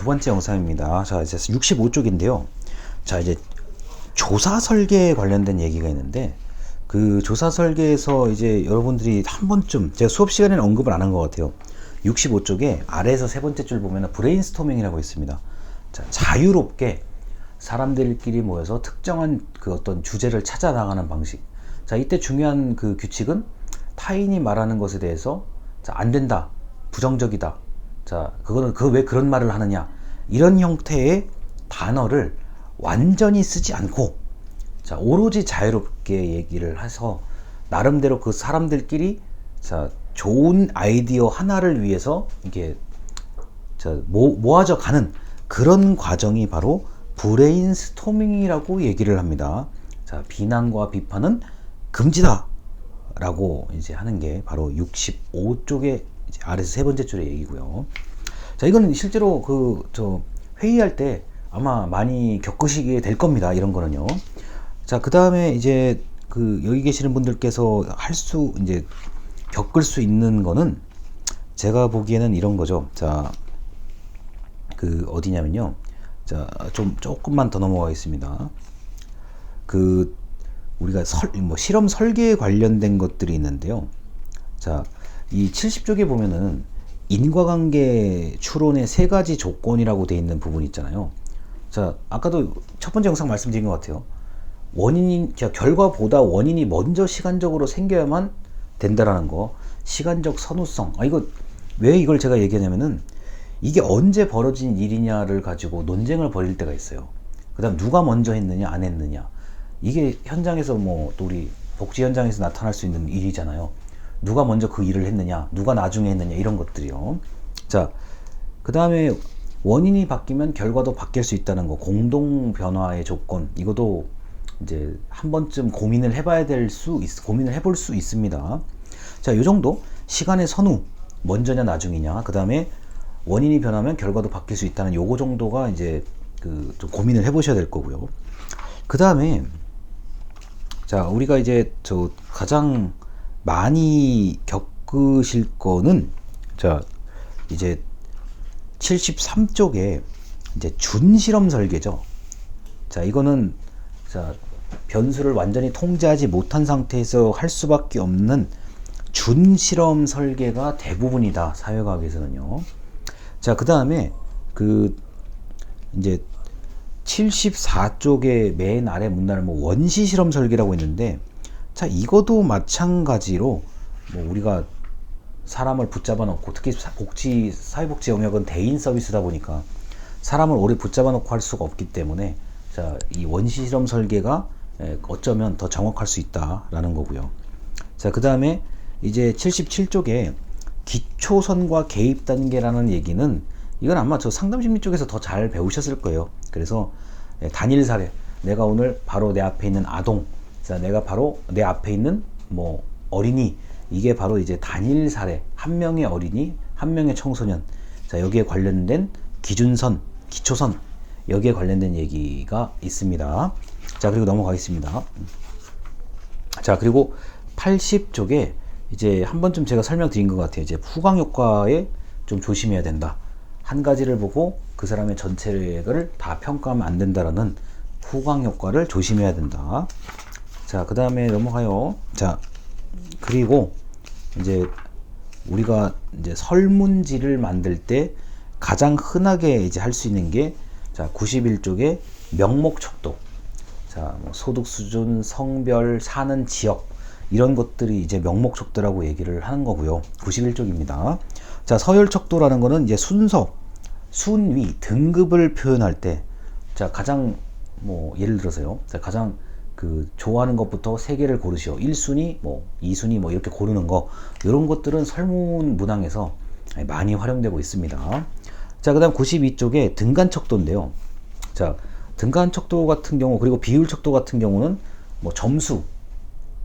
두 번째 영상입니다. 자, 이제 65쪽인데요. 자, 이제 조사 설계에 관련된 얘기가 있는데, 그 조사 설계에서 이제 여러분들이 한 번쯤, 제가 수업 시간에는 언급을 안 한 것 같아요. 65쪽에 아래에서 세 번째 줄 보면 브레인스토밍이라고 있습니다. 자, 자유롭게 사람들끼리 모여서 특정한 그 어떤 주제를 찾아 나가는 방식. 자, 이때 중요한 그 규칙은 타인이 말하는 것에 대해서 자, 안 된다. 부정적이다. 자, 그거는 그 왜 그런 말을 하느냐. 이런 형태의 단어를 완전히 쓰지 않고 자, 오로지 자유롭게 얘기를 해서 나름대로 그 사람들끼리 자, 좋은 아이디어 하나를 위해서 이게 자, 모, 모아져 가는 그런 과정이 바로 브레인스토밍이라고 얘기를 합니다. 자, 비난과 비판은 금지다. 라고 이제 하는 게 바로 65쪽의 아래서 세 번째 줄의 얘기고요. 자, 이거는 실제로 그, 저, 회의할 때 아마 많이 겪으시게 될 겁니다. 이런 거는요. 자, 그 다음에 이제 그 여기 계시는 분들께서 할 수, 이제 겪을 수 있는 거는 제가 보기에는 이런 거죠. 자, 그 어디냐면요. 자, 좀 조금만 더 넘어가겠습니다. 그 우리가 설, 뭐 실험 설계에 관련된 것들이 있는데요. 자, 이 70쪽에 보면은 인과관계 추론의 세 가지 조건이라고 돼 있는 부분 있잖아요. 자, 아까도 첫 번째 영상 말씀드린 것 같아요. 원인이, 결과보다 원인이 먼저 시간적으로 생겨야만 된다라는 거. 시간적 선우성. 아, 이거, 왜 이걸 제가 얘기하냐면은, 이게 언제 벌어진 일이냐를 가지고 논쟁을 벌일 때가 있어요. 그 다음 누가 먼저 했느냐, 안 했느냐. 이게 현장에서 뭐, 또 우리 복지 현장에서 나타날 수 있는 일이잖아요. 누가 먼저 그 일을 했느냐, 누가 나중에 했느냐, 이런 것들이요. 자, 그 다음에 원인이 바뀌면 결과도 바뀔 수 있다는 거, 공동 변화의 조건, 이것도 이제 한 번쯤 고민을 해봐야 될 수, 있, 고민을 해볼 수 있습니다. 자, 요 정도 시간의 선우, 먼저냐, 나중이냐, 그 다음에 원인이 변하면 결과도 바뀔 수 있다는 요거 정도가 이제 그 좀 고민을 해보셔야 될 거고요. 그 다음에 자, 우리가 이제 저 가장 많이 겪으실 거는 자 이제 73쪽에 이제 준실험 설계죠. 자 이거는 자 변수를 완전히 통제하지 못한 상태에서 할 수밖에 없는 준실험 설계가 대부분이다 사회과학에서는요. 자 그 다음에 그 이제 74쪽의 맨 아래 문단을 뭐 원시 실험 설계라고 했는데 자, 이것도 마찬가지로 뭐 우리가 사람을 붙잡아 놓고 특히 복지 사회복지 영역은 대인 서비스다 보니까 사람을 오래 붙잡아 놓고 할 수가 없기 때문에 자, 이 원시 실험 설계가 어쩌면 더 정확할 수 있다라는 거고요. 자, 그다음에 이제 77쪽에 기초선과 개입 단계라는 얘기는 이건 아마 저 상담 심리 쪽에서 더 잘 배우셨을 거예요. 그래서 단일 사례 내가 오늘 바로 내 앞에 있는 아동 자, 내가 바로 내 앞에 있는 뭐 어린이 이게 바로 이제 단일 사례 한 명의 어린이 한 명의 청소년. 자 여기에 관련된 기준선 기초선 여기에 관련된 얘기가 있습니다. 자 그리고 넘어가겠습니다. 자 그리고 80쪽에 이제 한 번쯤 제가 설명드린 것 같아요. 이제 후광 효과에 좀 조심해야 된다. 한 가지를 보고 그 사람의 전체를 다 평가하면 안 된다라는 후광 효과를 조심해야 된다 자, 그 다음에 넘어가요. 자, 그리고 이제 우리가 이제 설문지를 만들 때 가장 흔하게 이제 할 수 있는 게 자, 91쪽에 명목 척도. 자, 뭐 소득 수준, 성별, 사는 지역 이런 것들이 이제 명목 척도라고 얘기를 하는 거고요. 91쪽입니다. 자, 서열 척도라는 거는 이제 순서, 순위, 등급을 표현할 때 자, 가장 뭐 예를 들어서요. 자, 가장 그 좋아하는 것부터 세 개를 고르시오. 1순위, 뭐 2순위 뭐 이렇게 고르는 거 이런 것들은 설문 문항에서 많이 활용되고 있습니다. 자, 그다음 92쪽에 등간 척도인데요. 자, 등간 척도 같은 경우 그리고 비율 척도 같은 경우는 뭐 점수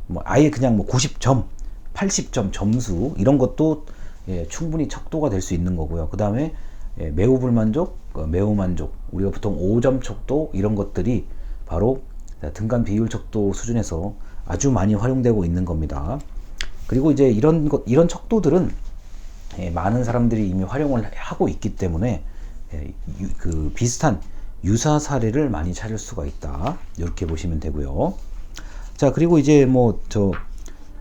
뭐 아예 그냥 뭐 90점, 80점 점수 이런 것도 예, 충분히 척도가 될 수 있는 거고요. 그 다음에 예, 매우 불만족, 어, 매우 만족, 우리가 보통 5점 척도 이런 것들이 바로 등간 비율 척도 수준에서 아주 많이 활용되고 있는 겁니다. 그리고 이제 이런 것, 이런 척도들은 예, 많은 사람들이 이미 활용을 하고 있기 때문에 예, 유- 그 비슷한 유사 사례를 많이 찾을 수가 있다. 이렇게 보시면 되고요. 자, 그리고 이제 뭐 저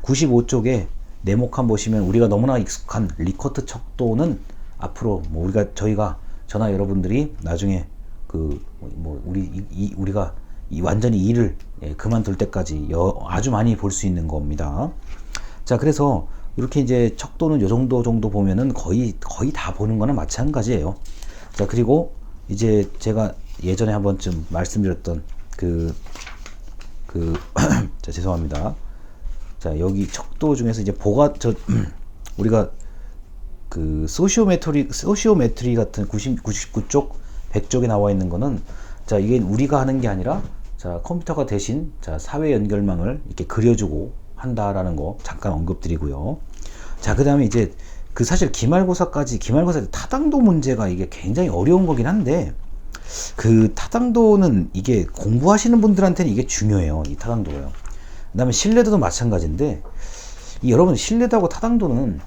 95쪽에 네모칸 보시면 우리가 너무나 익숙한 리커트 척도는 앞으로 뭐 우리가 저희가 저나 여러분들이 나중에 그 뭐 우리 이, 이- 우리가 이 완전히 일을 예, 그만둘 때까지 여- 아주 많이 볼 수 있는 겁니다. 자, 그래서 이렇게 이제 척도는 요 정도 정도 보면은 거의 거의 다 보는 거는 마찬가지예요. 자, 그리고 이제 제가 예전에 한 번쯤 말씀드렸던 그 그, 자, 죄송합니다. 자, 여기 척도 중에서 이제 보가, 저, 우리가 그 소시오메트리, 소시오메트리 같은 90, 99쪽, 100쪽에 나와 있는 거는 자, 이게 우리가 하는 게 아니라 자, 컴퓨터가 대신 자, 사회 연결망을 이렇게 그려주고 한다라는 거 잠깐 언급드리고요. 자, 그 다음에 이제 그 사실 기말고사까지, 기말고사 타당도 문제가 이게 굉장히 어려운 거긴 한데 그 타당도는 이게 공부하시는 분들한테는 이게 중요해요. 이 타당도가요. 그다음에 신뢰도도 마찬가지인데 이 여러분 신뢰도하고 타당도는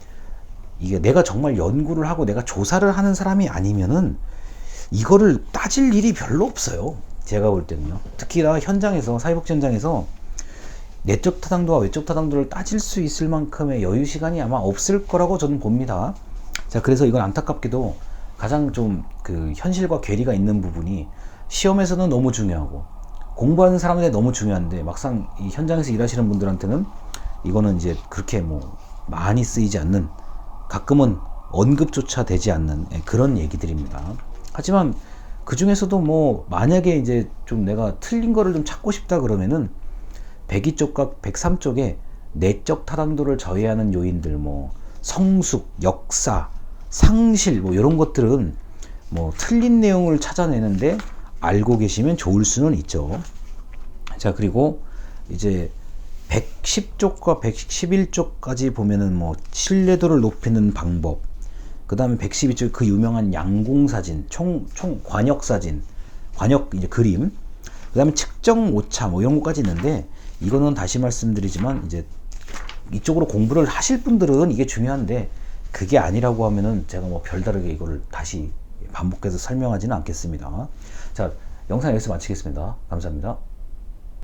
이게 내가 정말 연구를 하고 내가 조사를 하는 사람이 아니면은 이거를 따질 일이 별로 없어요. 제가 볼 때는요. 특히나 현장에서 사회복지 현장에서 내적 타당도와 외적 타당도를 따질 수 있을 만큼의 여유 시간이 아마 없을 거라고 저는 봅니다. 자, 그래서 이건 안타깝게도 가장 좀 그 현실과 괴리가 있는 부분이 시험에서는 너무 중요하고 공부하는 사람한테 너무 중요한데 막상 이 현장에서 일하시는 분들한테는 이거는 이제 그렇게 뭐 많이 쓰이지 않는 가끔은 언급조차 되지 않는 예, 그런 얘기들입니다. 하지만 그 중에서도 뭐 만약에 이제 좀 내가 틀린 거를 좀 찾고 싶다 그러면은 102쪽과 103쪽에 내적 타당도를 저해하는 요인들 뭐 성숙, 역사, 상실 뭐 이런 것들은 뭐 틀린 내용을 찾아내는데 알고 계시면 좋을 수는 있죠. 자, 그리고 이제 110쪽과 111쪽까지 보면은 뭐 신뢰도를 높이는 방법. 그 다음에 112쪽 그 유명한 양궁 사진, 총 총 관역 사진, 관역 이제 그림. 그 다음에 측정 오차 뭐 이런 것까지 있는데 이거는 다시 말씀드리지만 이제 이쪽으로 공부를 하실 분들은 이게 중요한데 그게 아니라고 하면은 제가 뭐 별다르게 이거를 다시 반복해서 설명하지는 않겠습니다. 자, 영상 여기서 마치겠습니다. 감사합니다.